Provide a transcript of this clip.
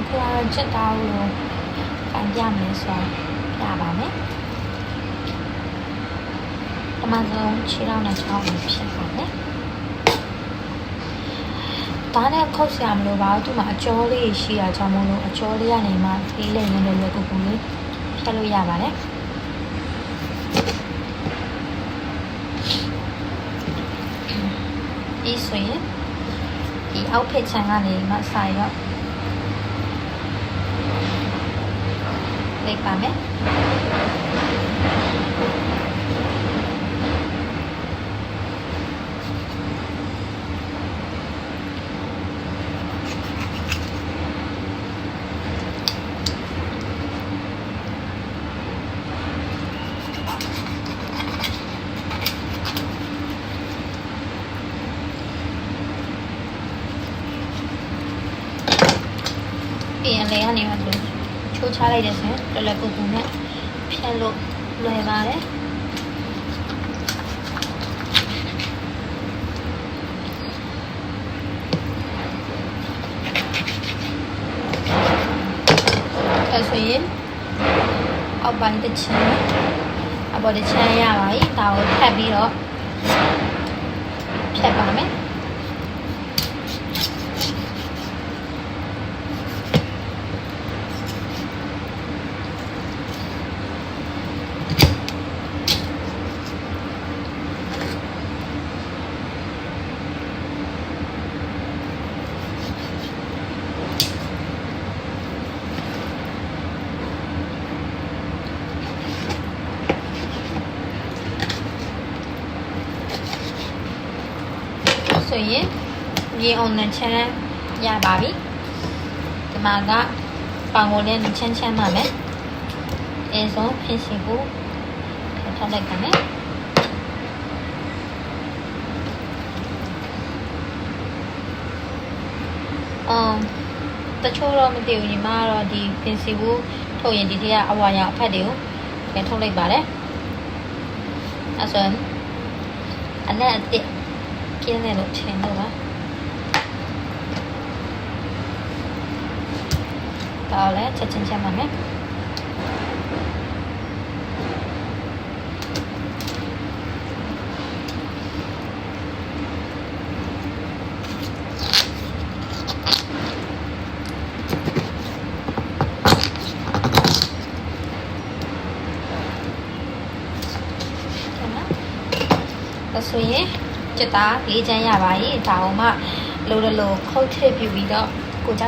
အခုကတော့ချက်သားကိုကန်ပြမယ်ဆိုတော့ပြပါမယ်ပထမဆုံးခြေထောက်နဲ့ချောင်းကိုဖြတ်ပါမယ်ဒါနဲ့ခုတ်ဆရာမလို့ပါဘူးသူ့မှာအကျော်လေးရှိတာကြောင့်မို့လို့အကျော်လေးကနေမှသေးလိမ့်မယ်လို့လွယ်ကူကူလေးဖြတ်လို့ရပါတယ်ပြီးဆိုရင်ဒီအောက်ဖက်ခြံကနေမှစာရောလိုက်ပါမယ်ပြီးရ சேர்க்காம Iya, Leon ya, Mas. ချိုးချလိုက်တဲ့ဆိုရင်တော်တော်ကူကူနဲ့ဖြတ်လို့လွယ်ပါတယ်အဲဆိုရင်အောက်ပိုင်းတစ်ချမ်းအပေါ်တစ်ချမ်းရပါပြီဒါကိုထပ်ပြီးတော့ဖြတ်ပါမယ် ဆိုရင်ရေအောင်နဲ့ချမ်းရပါပြီဒီမှာကပေါင်ကိုလည်းချမ်းချမ်းပါမယ်အဲဆုံးဖြစ်စီဖို့ထောက်လိုက်ပါမယ်အော်တချို့တော့မသိဘူးညီမကတော့ဒီပင်စီဘူးထုတ်ရင်ဒီထက်ကအဝါရအဖက်တွေကိုပြန်ထုတ်လိုက်ပါတယ်အဲဆိုရင်အနဲ့အစ်စ် 心里都听着吧。到了，再进去慢慢。所以。Oh, yeah. ည်းချက်ချင်းချက်ပါမယ်ဒါဆိုရင်စက်သားလေးချမ်းရပါပြီဒါအောင်မှလိုလိုလိုခုတ်ထည့်ပြပြီးတော့